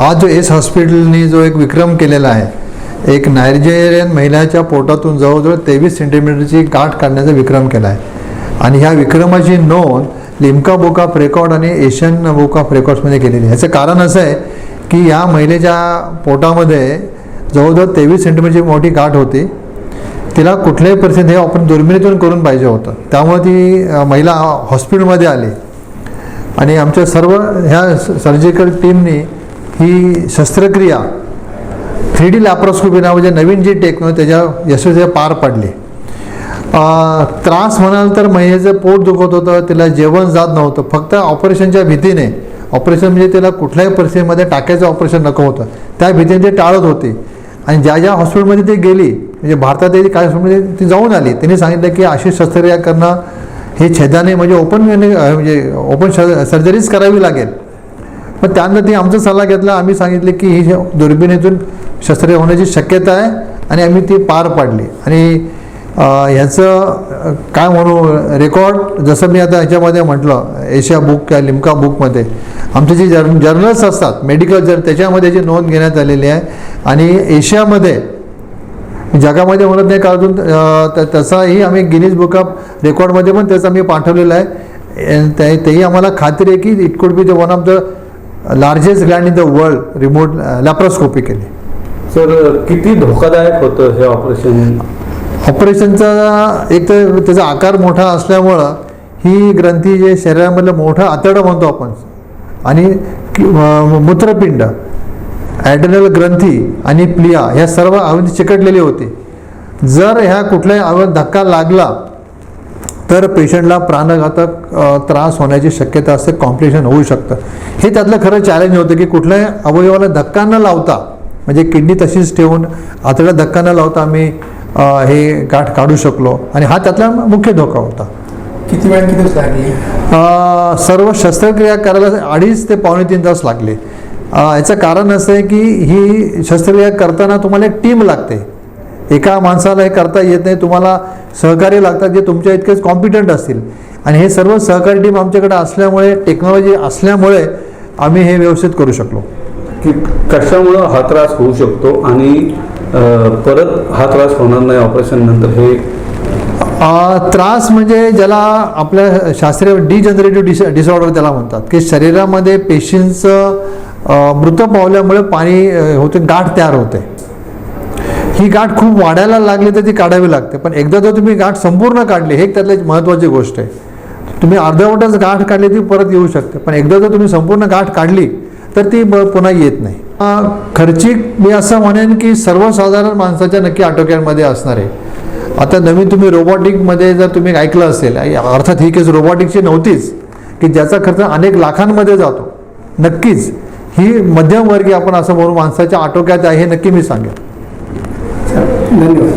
आज जो एस हॉस्पिटलनी जो एक विक्रम केलेला आहे एक नायजेरियन महिलाच्या पोटातून जवळजवळ तेवीस सेंटीमीटरची गाठ काढण्याचा विक्रम केला आहे. आणि ह्या विक्रमाची नोंद लिम्का बुक ऑफ रेकॉर्ड आणि एशियन बुक ऑफ रेकॉर्ड्समध्ये केलेली आहे. ह्याचं कारण असं आहे की या महिलेच्या पोटामध्ये जवळजवळ तेवीस सेंटीमीटरची मोठी गाठ होती. तिला कुठल्याही परिस्थितीत हे आपण दुर्मिणीतून करून पाहिजे होतं. त्यामुळे ती महिला हॉस्पिटलमध्ये आली. आणि आमच्या सर्व ह्या सर्जिकल टीमनी ही शस्त्रक्रिया थ्री डी लॅप्रोस्कोपी नावाचे नवीन जी टेक्नॉलॉजी त्याच्या यशस्वी पार पडली. त्रास म्हणाल तर महिलेचं पोट दुखत होतं तिला जेवण जात नव्हतं फक्त ऑपरेशनच्या भीतीने ऑपरेशन म्हणजे तिला कुठल्याही परिस्थितीमध्ये टाकायचं ऑपरेशन नको होतं. त्या भीतीने ते टाळत होते. आणि ज्या ज्या हॉस्पिटलमध्ये ती गेली म्हणजे भारतात काही हॉस्पिटलमध्ये ती जाऊन आली त्यांनी सांगितलं की अशी शस्त्रक्रिया करणं हे छेदाने म्हणजे ओपन म्हणजे ओपन सर्जरीच करावी लागेल. मग त्यानंतर ती आमचा सल्ला घेतला. आम्ही सांगितले की ही जे दुर्बिणीतून शस्त्रक्रिया होण्याची शक्यता आहे आणि आम्ही ती पार पाडली. आणि ह्याचं काय म्हणू रेकॉर्ड जसं मी आता ह्याच्यामध्ये म्हटलं एशिया बुक किंवा लिमका बुकमध्ये आमचे जे जर्न जर्नल्स असतात मेडिकल जर्न त्याच्यामध्ये याची नोंद घेण्यात आलेली आहे. आणि एशियामध्ये जगामध्ये म्हणत नाही का अजून त- तसाही आम्ही गिनीज बुक ऑफ रेकॉर्डमध्ये पण त्याचं आम्ही पाठवलेलं आहे. तेही आम्हाला खात्री आहे की it could be the one of the largest gland in the world remote laparoscopy केली. सर किती धोकादायक होतं हे ऑपरेशन ऑपरेशनचा एक तर त्याचा आकार मोठा असल्यामुळं ही ग्रंथी जे शरीरामधलं मोठं आतडं म्हणतो आपण आणि मूत्रपिंड ॲडनल ग्रंथी आणि प्लिया ह्या सर्व अवधी चिकटलेली होती. जर ह्या कुठल्याही अवयवात धक्का लागला तर पेशंटला प्राणघातक त्रास होण्याची शक्यता असते कॉम्प्लिकेशन होऊ शकतं. हे त्यातलं खरं चॅलेंज होतं की कुठल्याही अवयवाला धक्का न लावता म्हणजे किडनी तशीच ठेवून आतड्याला धक्का न लावता आम्ही हे गाठ काढू शकलो. आणि हा त्यातला मुख्य धोका होता. किती वेळ किती दिवस लागली? सर्व शस्त्रक्रिया करायला अडीच ते पावणे तीन तास लागले. याचं कारण असं आहे की ही शस्त्रक्रिया करताना तुम्हाला एक टीम लागते. एका माणसाला हे करता येत नाही तुम्हाला सहकारी लागतात जे तुमच्या इतकेच कॉम्पिटंट असतील. आणि हे सर्व सहकारी टीम आमच्याकडे असल्यामुळे टेक्नॉलॉजी असल्यामुळे आम्ही हे व्यवस्थित करू शकलो. की कशामुळं हा त्रास होऊ शकतो आणि परत हा त्रास होणार नाही ऑपरेशन नंतर हे? त्रास म्हणजे ज्याला आपल्या शास्त्रीय डिजनरेटिव्ह डिस डिसऑर्डर त्याला म्हणतात. की शरीरामध्ये पेशींचं मृत पावल्यामुळे पाणी होते गाठ तयार होते. ही गाठ खूप वाढायला लागली तर ती काढावी लागते. पण एकदा जर तुम्ही गाठ संपूर्ण काढली हे एक त्यातली महत्त्वाची गोष्ट आहे. तुम्ही अर्धवटच गाठ काढली ती परत येऊ शकते. पण एकदा जर तुम्ही संपूर्ण गाठ काढली तर ती ब- पुन्हा येत नाही. खर्चिक मी असं म्हणेन की सर्वसाधारण माणसाच्या नक्की आटोक्यांमध्ये असणार आहे. आता नवीन तुम्ही रोबोटिकमध्ये जर तुम्ही ऐकलं असेल अर्थात ही केस रोबोटिकची नव्हतीच की ज्याचा खर्च अनेक लाखांमध्ये जातो. नक्कीच ही मध्यमवर्गीय आपण असं म्हणू माणसाच्या आटोक्यात आहे हे नक्की मी सांगेन. ಧನ್ಯವಾದ